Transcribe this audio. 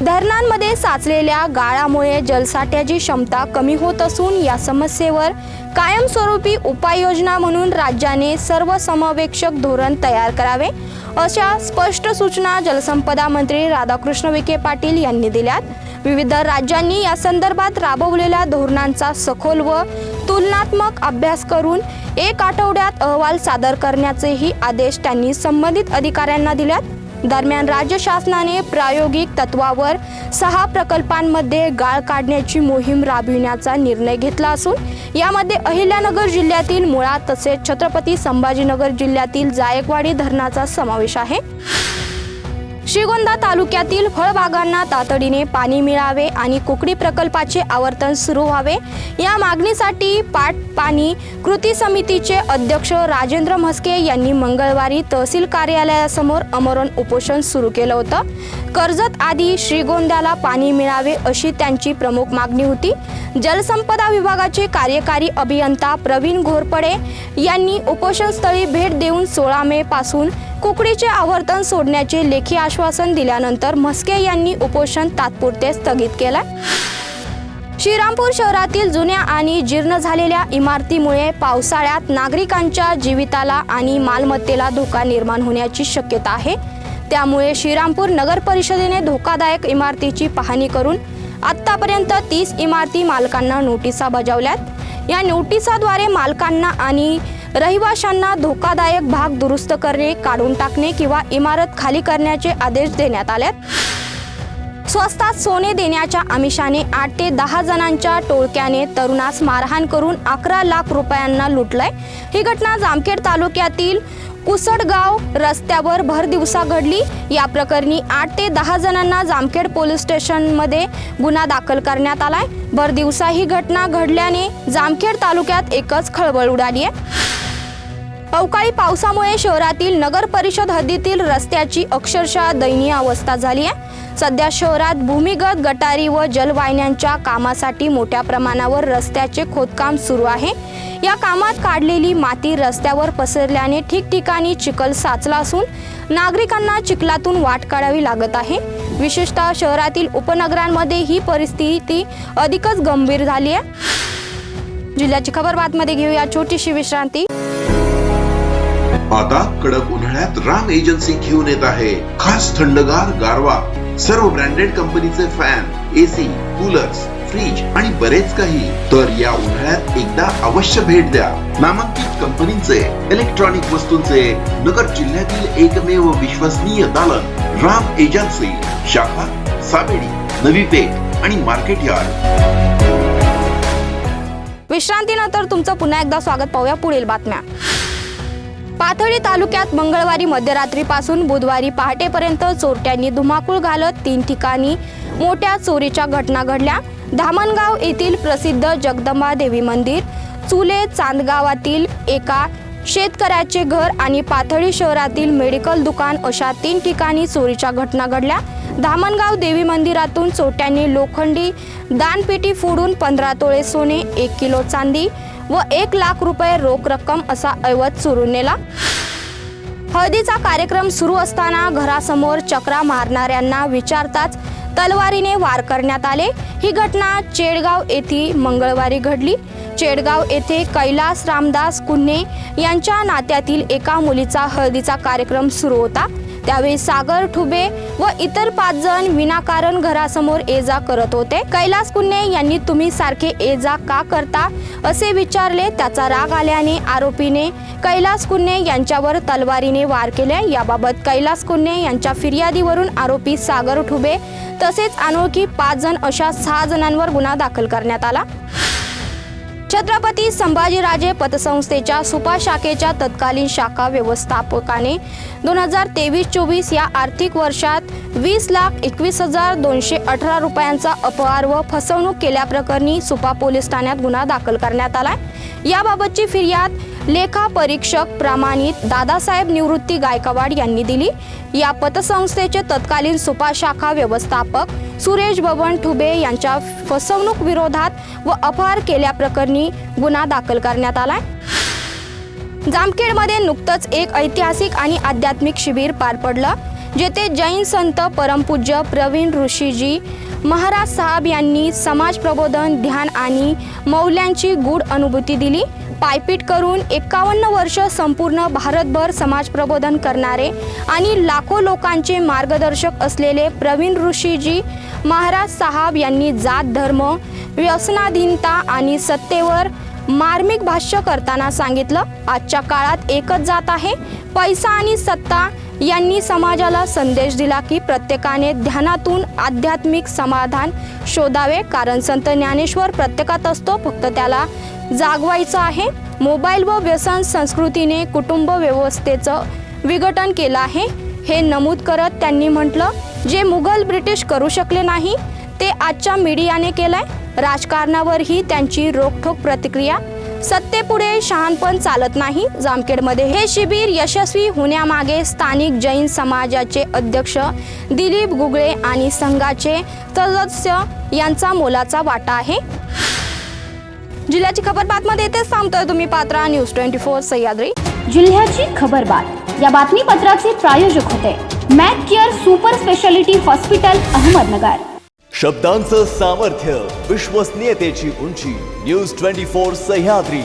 धरणांमध्ये साचलेल्या गाळामुळे जलसाठ्याची क्षमता कमी होत असून या समस्येवर कायमस्वरूपी उपाययोजना म्हणून राज्याने सर्वसमावेशक धोरण तयार करावे अशा स्पष्ट सूचना जलसंपदा मंत्री राधाकृष्ण विखे पाटील यांनी दिल्यात. विविध राज्यांनी या संदर्भात राबवलेल्या धोरणांचा सखोल व तुलनात्मक अभ्यास करून एक आठवड्यात अहवाल सादर करण्याचेही आदेश त्यांनी संबंधित अधिकाऱ्यांना दिल्यात. दरम्यान राज्य शासनाने प्रायोगिक तत्वावर सहा प्रकल्पांमध्ये गाळ काढण्याची मोहीम राबविण्याचा निर्णय घेतला असून यामध्ये अहिल्यानगर जिल्ह्यातील मुळा तसेच छत्रपती संभाजीनगर जिल्ह्यातील जायकवाडी धरणाचा समावेश आहे. श्रीगोंदा तालुक्यातील फळबागांना तातडीने पाणी मिळावे आणि कुकडी प्रकल्पाचे आवर्तन सुरू व्हावे. या मागणीसाठी पाट पाणी कृती समितीचे अध्यक्ष राजेंद्र म्हस्के यांनी मंगळवारी तहसील कार्यालयासमोर अमरण उपोषण सुरू केलं होतं. कर्जत आधी श्रीगोंद्याला पाणी मिळावे अशी त्यांची प्रमुख मागणी होती. जलसंपदा विभागाचे कार्यकारी अभियंता प्रवीण घोरपडे यांनी उपोषणस्थळी भेट देऊन सोळा मे पासून कुकडीचे आवर्तन सोडण्याचे लेखी आश्वासन दिल्यानंतर म्हस्के यांनी उपोषण तात्पुरते स्थगित केलं श्रीरामपूर शहरातील जुन्या आणि जीर्ण झालेल्या इमारतीमुळे पावसाळ्यात नागरिकांच्या जीविताला आणि मालमत्तेला धोका निर्माण होण्याची शक्यता आहे. त्यामुळे श्रीरामपूर नगर परिषदेने धोकादायक इमारतीची पाहणी करून आत्तापर्यंत तीस इमारती मालकांना नोटिसा बजावल्यात. या नोटिसाद्वारे मालकांना आणि रहिवाशांना धोकादायक भाग दुरुस्त करणे काढून टाकणे किंवा इमारत खाली करण्याचे आदेश देण्यात आलेत. स्वस्तात सोने देण्याच्या आमिषाने आठ ते दहा जणांच्या टोळक्याने तरुणास मारहाण करून अकरा लाख रुपयांना लुटलंय. ही घटना जामखेड तालुक्यातील कुसडगाव रस्त्यावर भर दिवसा घडली. या प्रकरणी आठ ते दहा जणांना जामखेड पोलीस स्टेशनमध्ये गुन्हा दाखल करण्यात आलाय. भर दिवसा ही घटना घडल्याने जामखेड तालुक्यात एकच खळबळ उडाली आहे. अवकाळी पावसामुळे शहरातील नगर परिषद हद्दीतील रस्त्याची अक्षरशः दयनीय अवस्था झाली आहे. सध्या शहरात भूमिगत गटारी व जलवाहिन्यांच्या कामासाठी मोठ्या प्रमाणावर रस्त्याचे खोदकाम सुरू आहे. या कामात काढलेली माती रस्त्यावर पसरल्याने ठिकठिकाणी चिखल साचला असून नागरिकांना चिखलातून वाट काढावी लागत आहे. विशेषतः शहरातील उपनगरांमध्ये ही परिस्थिती अधिकच गंभीर झाली आहे. जिल्ह्याची खबर बातमध्ये घेऊया. छोटीशी विश्रांती. आता कडक उन्हाळ्यात राम एजन्सी घेऊन येत आहे. खास थंडगार गारवा. सर्व ब्रँडेड कंपनीचे फॅन एसी कूलर्स. फ्रीज आणि बरेच काही. तर या उन्हाळ्यात एकदा अवश्य भेट द्या. नामांकित कंपनीचे इलेक्ट्रॉनिक वस्तूंचे नगर जिल्ह्यातील एकमेव विश्वसनीय दालन राम एजन्सी शाखा साबेडी नवी पेठ आणि मार्केट यार्ड. विश्रांतीनंतर तुमचं पुन्हा एकदा स्वागत पाहूया पुढील बातम्या. पाथर्डी तालुक्यात मंगळवारी मध्यरात्रीपासून बुधवारी पहाटेपर्यंत चोरट्यांनी धुमाकूळ घालत तीन ठिकाणी मोठ्या चोरीच्या घटना घडल्या. धामणगाव येथील प्रसिद्ध जगदंबा देवी मंदिर चुले चांदगावातील एका शेतकऱ्याचे घर आणि पाथळी शहरातील मेडिकल दुकान अशा तीन ठिकाणी चोरीच्या घटना घडल्या. धामणगाव देवी मंदिरातून चोट्यांनी लोखंडी दानपेटी फोडून पंधरा तोळे सोने एक किलो चांदी व एक लाख रुपये रोख रक्कम असा ऐवज चोरून नेला. हळदीचा कार्यक्रम सुरू असताना घरासमोर चक्रा मारणाऱ्यांना विचारताच तलवारीने वार करण्यात आले. ही घटना चेडगाव येथे मंगळवारी घडली. चेडगाव येथे कैलास रामदास कुन्हे यांच्या नात्यातील एका मुलीचा हळदीचा कार्यक्रम सुरू होता. त्यावेळी सागर ठुबे व इतर पाच जण विनाकारण घरासमोर ये जा करत होते. कैलास कुन्हे यांनी तुम्ही सारखे ये जा का करता? असे विचारले. त्याचा राग आल्याने आरोपीने कैलास कुन्हे यांच्यावर तलवारीने वार केले. याबाबत कैलास कुन्हे यांच्या फिर्यादीवरून आरोपी सागर ठुबे तसेच अनोळखी पाच जण अशा सहा जणांवर गुन्हा दाखल करण्यात आला. छत्रपती संभाजीराजे पतसंस्थेच्या सुपा शाखेच्या तत्कालीन शाखा व्यवस्थापकाने दोन हजार तेवीस चोवीस या आर्थिक वर्षात वीस लाख एकवीस हजार दोनशे अठरा रुपयांचा अपहार व फसवणूक केल्याप्रकरणी सुपा पोलीस ठाण्यात गुन्हा दाखल करण्यात आला याबाबतची फिर्याद लेखा परीक्षक प्रमाणित दादासाहेब निवृत्ती गायकवाड यांनी दिली. या पतसंस्थेचे तत्कालीन सुपाशाखा व्यवस्थापक सुरेश बबन ठुबे यांच्या फसवणूक विरोधात व अपहार केल्याप्रकरणी गुन्हा दाखल करण्यात आलाय. जामखेडमध्ये नुकतंच एक ऐतिहासिक आणि आध्यात्मिक शिबिर पार पडलं जेथे जैन संत परमपूज्य प्रवीण ऋषीजी महाराज साहेब यांनी समाज प्रबोधन ध्यान आणि मौल्यांची गूढ अनुभूती दिली. पायपीट करून एकावन्न वर्ष संपूर्ण भारतभर समाज प्रबोधन करणारे आणि लाखो लोकांचे मार्गदर्शक असलेले प्रवीण ऋषीजी महाराज साहाब यांनी जात धर्म व्यसनाधीनता आणि सत्तेवर मार्मिक भाष्य करताना सांगितलं आजच्या काळात एकच जात आहे पैसा आणि सत्ता यांनी समाजाला संदेश दिला की प्रत्येकाने ध्यानातून आध्यात्मिक समाधान शोधावे कारण संत ज्ञानेश्वर प्रत्येकात असतो फक्त त्याला जागवायचं आहे. मोबाईल व व्यसन संस्कृतीने कुटुंब व्यवस्थेचं विघटन केलं आहे. हे नमूद करत त्यांनी म्हटलं जे मुघल ब्रिटिश करू शकले नाही ते आजच्या मीडियाने केलंय. राजकारणावरही त्यांची रोखठोक प्रतिक्रिया सत्तेपुढे शहाणपण चालत नाही. जामखेडमध्ये हे शिबिर यशस्वी होण्यामागे स्थानिक जैन समाजाचे अध्यक्ष दिलीप गुगळे आणि संघाचे सदस्य यांचा मोलाचा वाटा आहे. जिल्ह्याची खबर बातमध्ये येतेच थांबतोय तुम्ही Patra. News twenty four Sahyadri. जिल्ह्याची खबरबात या बातमीपत्राचे प्रायोजक होते. Mac Care super speciality hospital Ahmednagar. शब्दांचं सामर्थ्य विश्वसनीयतेची उंची. News twenty four Sahyadri